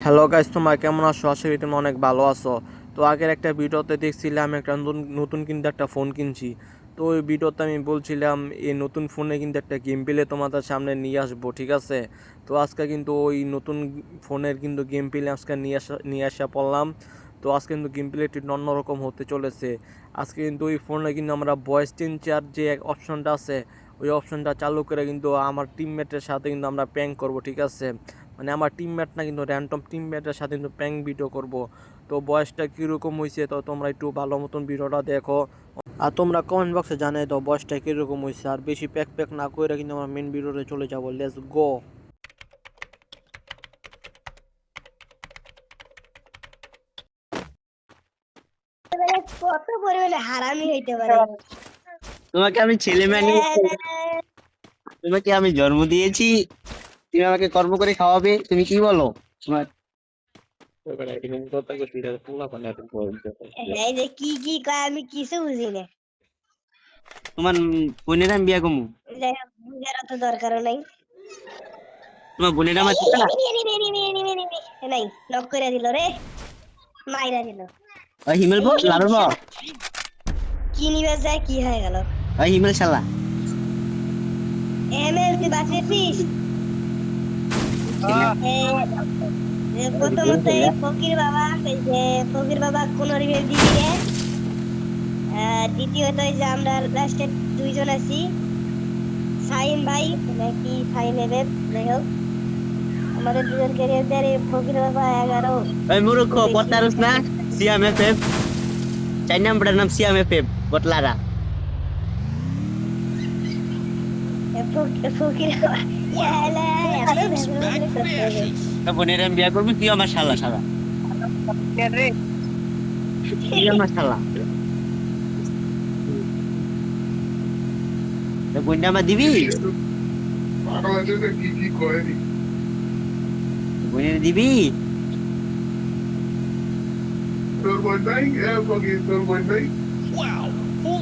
Hello guys তোমরা কেমন আছো? আশা করি তোমরা অনেক ভালো আছো। তো আগের একটা ভিডিওতে দেখছিলাম, একটা নতুন নতুন কিন্তু একটা ফোন কিনছি। তো ওই ভিডিওতে আমি বলছিলাম, এই নতুন ফোনে কিন্তু একটা গেম প্লে তোমাদের সামনে নিয়ে আসব, ঠিক আছে? তো আজকে কিন্তু ওই নতুন ফোনের কিন্তু গেম প্লে আজকে নিয়ে আসা নিয়ে আসা পড়লাম। তো আজকে কিন্তু গেম প্লেটি অন্যরকম হতে চলেছে। আজকে কিন্তু ওই ফোনে কিন্তু আমরা ভয়েস চেঞ্জার যে অপশনটা আছে, ওই অপশনটা চালু করে কিন্তু আমার টিমমেটের সাথে কিন্তু আমরা প্যাং করব, ঠিক আছে? মানে আমার টিমমেট না কিন্তু র্যান্ডম টিমমেটের সাথে কিন্তু প্যাং ভিডিও করব। তো বয়সটা কীরকম হয়েছে তো তোমরা একটু ভালো মতন ভিডিওটা দেখো। আর তোমরা কমেন্ট বক্সে জানিয়ে দাও বয়সটা কীরকম হয়েছে আর বেশি প্যাক প্যাক না করে কিন্তু আমরা মেন ভিডিওতে চলে যাব। লেটস গো কত পরিমাণে হারামি হইতে পারে। তোমাকে আমি ছেলে মানিয়ে তোমাকে আমি জন্ম দিয়েছি। তুমি আমাকে কর্ম করে খাওয়াবে তুমি কি বলো তোমার কি কি কয় আমি কিছু বুঝি না তোমার বোনের আমি বিয়া কমু বুঝার অত দরকারও নাই তোমার বোনের আমার নাই লক করে দিল রে মাইরা দিল ওই হিমেল বল লাড়ুর বল কি নিবে যায় কি হয়ে গেল ওই হিমেল শালা এমএল তুই বাঁচিয়েছিস প্রথমত ফকির বাবা যে ফকির বাবা কোন রিভেল দিবি দ্বিতীয়ত যে আমরা লাস্টে দুইজন আছি সাইন ভাই নাকি সাইন এবে যাই হোক আমাদের দুজন ক্যারিয়ার দেয় ফকির বাবা এগারো ওই মুরুখ পড়তারুস না সিয়াম এফ এফ চার নাম্বারের নাম সিয়াম এফ এফ বটলারা ফকির বাবা ইয়ালা, এত ভেজাল ভেজাল করতে হবে। তা বোনের আমি বিয়া করবি তুই আমার শালা শালা তুই আমার শালা তা বোনটা আমার দিবি বাংলাদেশে কি কি করেনি বোনের দিবি তোর বোন নাই এ বগি তোর বোন নাই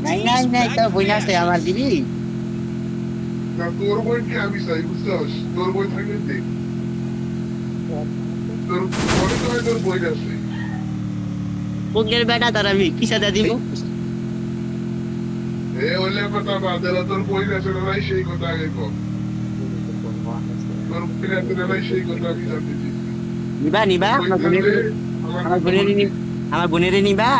নাই নাই নাই তোর বোন আছে আমার দিবি না তোর বোনকে আমি চাই বুঝছস তোর বোন থাকলে দে তোর মনে তো তোর আছে কোকের বেটা, তার আমি কি সাথে দিব। এ হলে কথা বাদ দিলা তোর বোন আছে না সেই কথা আগে তোর না সেই কথা আমি জানতে নিবা নিবা, আমার বোনের আমার বোনের আমার বোনের নিবা।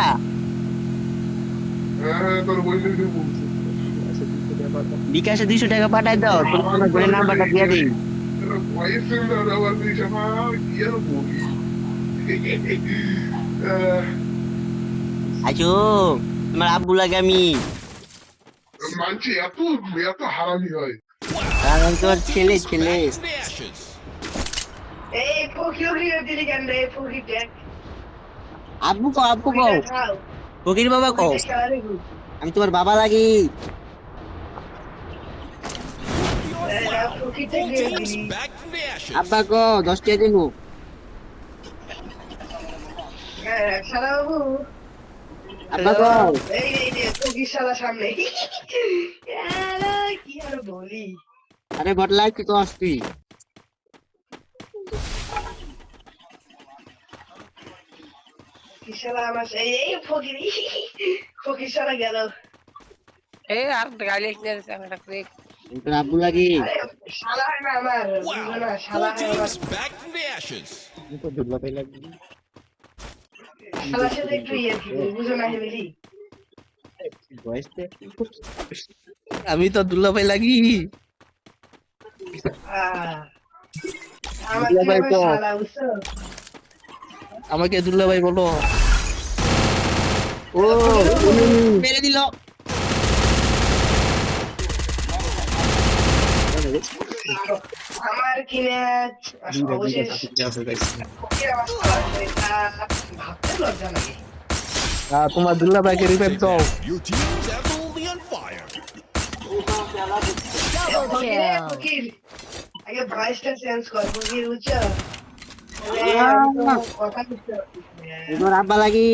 হ্যাঁ হ্যাঁ তোর বোনের দেবো বিকাশে দুইশো টাকা পাঠাই দাও তোর আমার নাম্বারটা দিয়ে দিই আছো তোমার আব্বু লাগে আমি। মানছি এত এত হারামি হয় আর আমি ছেলে ছেলে। এই ফকির দিলি কেন রে ফকির আব্বু কো আব্বু কো ফকির বাবা কো আমি তোমার বাবা লাগি। আব্বা কো দশ টাকা দিব সারাবাবু আব্বা কো এই এই যে ফকির শালা সামনে আরে, কি আর বলি আরে বটলা কি তো আসতি ফকির শালা আমার এই এই ফকির ফকির শালা গেল এই আর গালি দিয়েছে আমার কাছে আমি তোর আব্বু লাগি Back from the ashes. সাথে একটু ইয়ে বুঝো না হেমিলি আমি তো দুল্লা ভাই লাগি আমাকে দুল্লা ভাই বলো। ও। মেরে দিল। আমার কিনে অবশেষ ফকির আমার শালা হয়ে, তা ভাবতে লজ্জা লাগে তোমার দুল্লা ভাইকে রিপেপ দাও Your team's absolutely on fire. ফকির, এ, ফকির আগে ভয়েসটা চেঞ্জ কর ফকির বুঝছ তাহলে আমি তো কথা বুঝতে পারছি না। তোমার আব্বা লাগি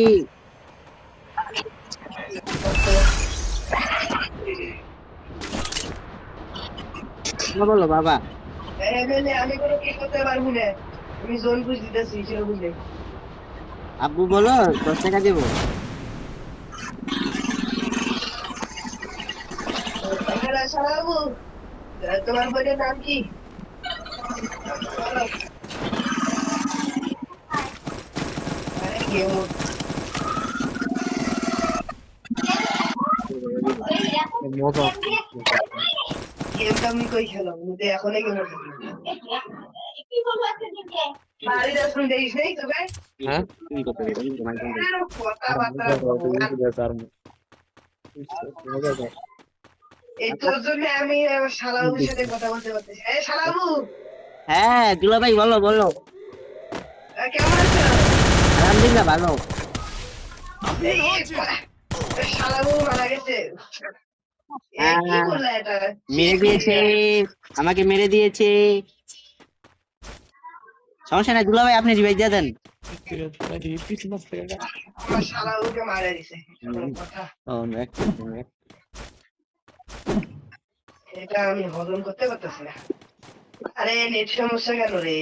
বলো বাবা। আমি কোনো কি করতে পারব না? আমি জোন পুষ দিতেছি সেটা বুঝলে আব্বু বলো দশ টাকা দেবো। হ্যাঁ তোমার বইয়ের নাম কি? মজা। আমি কই খেলাম? মুদে এখনই ভাই হ্যাঁ? হ্যাঁ দুলা ভাই বলো বলো। কেমন আছো? আলহামদুলিল্লাহ ভালো। শালাবু মারা গেছে। মেরে দিয়েছে। আমাকে মেরে দিয়েছে। সমস্যা নাই দুলা ভাই আপনি রিভাইজ দিয়ে দেন। এটা আমি হজম করতে পারতেছি না। আরে নেট সমস্যা কেন রে?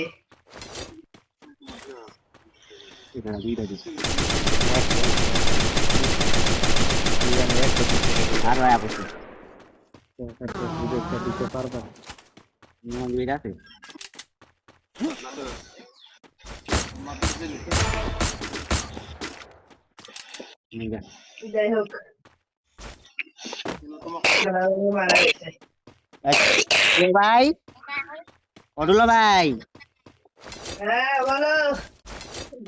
আর ভাই আপনি দুইটা আছে যাই হোক। ভাই? অডুলা ভাই? হ্যাঁ বলো।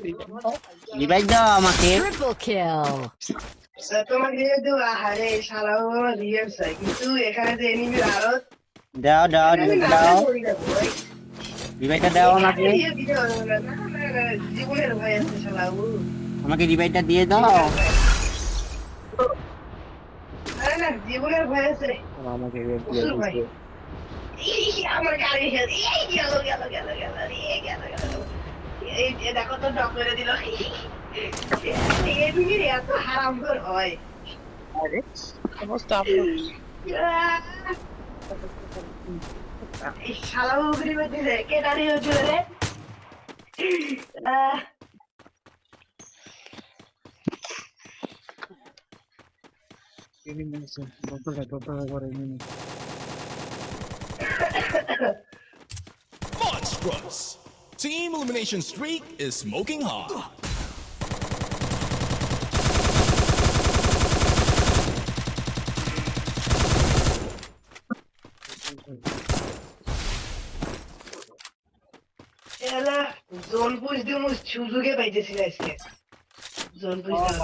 রিভাইজ দাও আমাকে Triple kill. তা তোমাকে দিয়ে দেবো আহারে শালাবু আমার রিয়েল চাই কিন্তু এখানে যে এনিমির আরও দাও দাও আমি রিভাইজ না দাও করি না ভাই। রিভাইজটা দাও আমাকে দিয়ে দিতে পারব না। না, না, না, জীবনের ভয় আছে শালাবু আমাকে রিভাইজটা দিয়ে দাও না না জীবনের ভয় আছে আমাকে প্রচুর ভয় এই, আমার গাড়ি গেল এই গেল গেল গেল গেল এই দেখো তো ডক মেরে দিল। এই তুমি এত হারাম কর হয় অবস্থা আপনার এই শালা উগরি মধ্যে কে দাঁড়িয়ে হচ্ছিল রে আহ, Monstrous. Team elimination streak is smoking hot. এলা জোন পুষ দিয়ে মুস সুযোগে পাইতেছি না আজকে জোন পুষ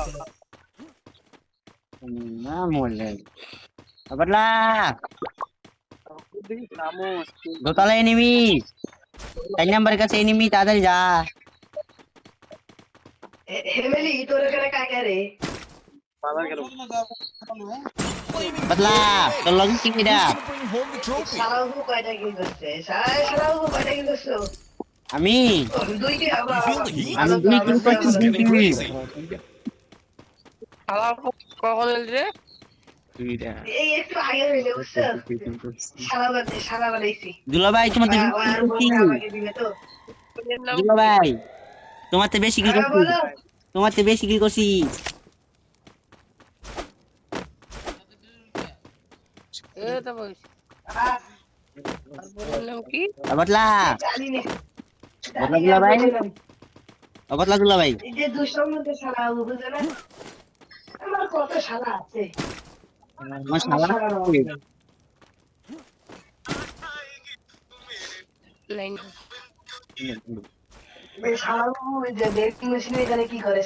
না মরলে বদলা দোতলা এনিমি চার নাম্বার কাছে এনিমি তাড়াতাড়ি যা হেমেলি তোর এখানে কাকা রে বদলা তোর লগে কি কিরা Who's gonna bring home the trophy? শালাবু কয়টা কিল করছে শালা- শালাবু কয়টা কিল করছ আমি দুইটি আবার You feel the heat? আমি দুই কিল করছি It's দুই getting কিল crazy. শালা কখন এলি রে এই একটু আগে হইলে বুঝছ শালা বাদে শালা বানাইছি। দুলা ভাই তোমার বেশি আর করছি তোমার তো। বেশি করছি? তোমার বেশি করছি? কি? আমার কত শালা আছে। শালা লাইন কি করে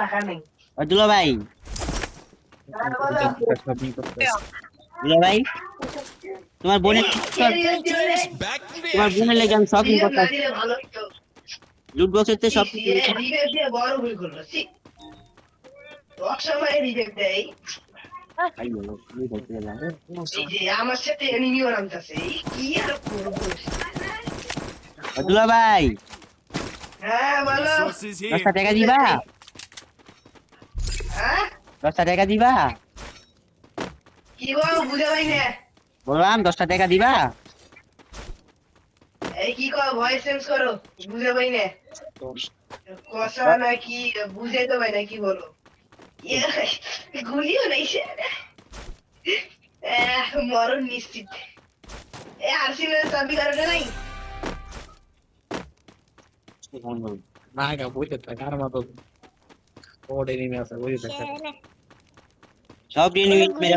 টাকা নেই ও ভাই আর ভাই তোমার বোনের তোমার বোনের লেগে আমি শপিং করতে দিলে। লুট বক্সের তো সব বড় ভুল করল, কি করব ভাই বললাম, দশটা টাকা দিবা? এই কি কর ভয়েস চেঞ্জ করো, বুঝে পাই না। কষা না কি বুঝে তো ভাই না, কি বলো? গুলিও নাই মরণ নিশ্চিত। এ আরসিনের চাবি কারণে নাই? নাগা বুঝতে থাকে আর মতো ওডে নেমে আসে বুঝতে থাকে। ছেলে। সব দিয়ে নিবি অনেকগুলো মেরে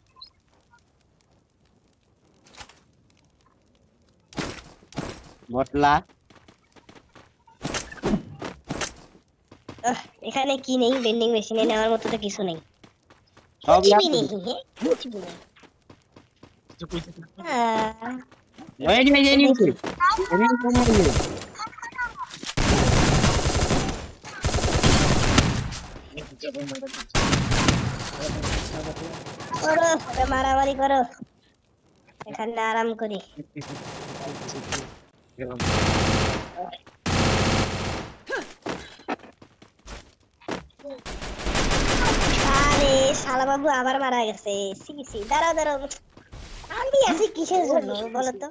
এখানে কি নেই? বেন্ডিং মেশিনে নেওয়ার মতো তো কিছু নেই। মারামারি করো। এখানে আরাম করি। আরে শালা বাবু আবার মারা গেছে। সি সি দাঁড়াও দাঁড়াও। আমি আছি কিসের জন্য বলো তো?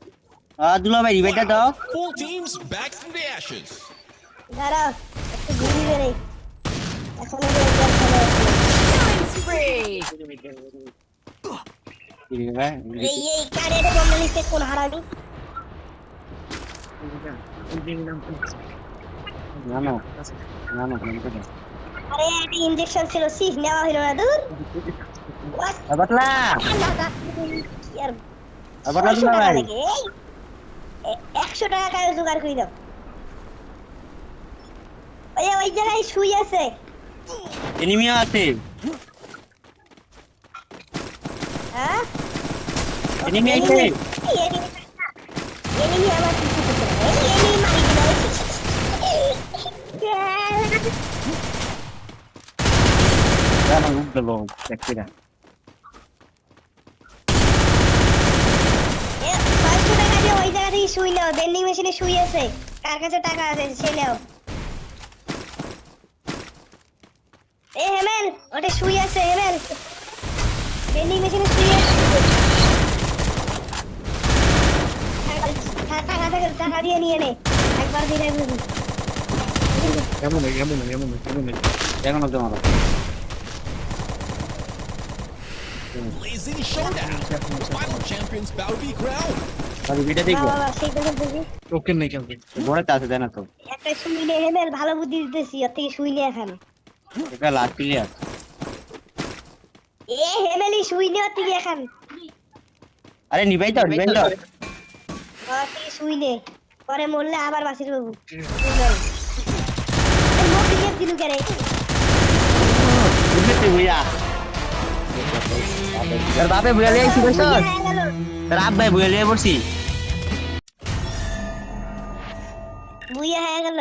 আ দুলা ভাই রিবেটা দাও। Full teams back from the ashes. দাঁড়াও একটু ঘুরি বেড়ে এখন আমি একবার খেলে রিবে এই এই কারে এটা বন্ধ লিখতে কোন হারামি না না আরে ইনজেকশন ছিল নেওয়া দূর আর ভাই টাকা জোগাড় করে দাও ওই ওই জায়গায় শুই আছে। এনিমিও আছে। হ্যাঁ এনিমি আছে। enemy আমার পিছু পিছু। এই enemy মারি দিল, এই। টাকা দিয়ে ওই জায়গা থেকে শুই নাও বেন্ডিং মেশিনে শুই আছে। কার কাছে টাকা আছে সে নাও। এ হেমেল ওটা শুই আছে হেমেল। বেন্ডিং মেশিনে শুই আছে। টাকা- টাকা টাকা টাকা দিয়ে নিয়ে নে। একবার কেমন কেমন কেমন এখন তো মারো Blazing showdown. Final champions bow be crowned. Video না বাবা সেই কথা বুঝি ওকে নেই খেলবে বড় আছে দেয় তো। একটা শুই হেমেল ভালো বুদ্ধি দিতেছি ওর থেকে শুই এখন। এটা লাস্ট প্লেয়ার এ হেমেলি শুই নে ওর থেকে এখন। আরে নিবাই তো নিবাই তো। ওর থেকে শুই পরে মরলে আবার বাসির বাবু। মোটিভেট দিলু কেরে বুঝতে বুঝা। তোর বাপে বুঝা লিয়ে আইছি বসো গেল তোর আব্বাই বুয়া লিয়ে বুইয়া হয়ে গেল।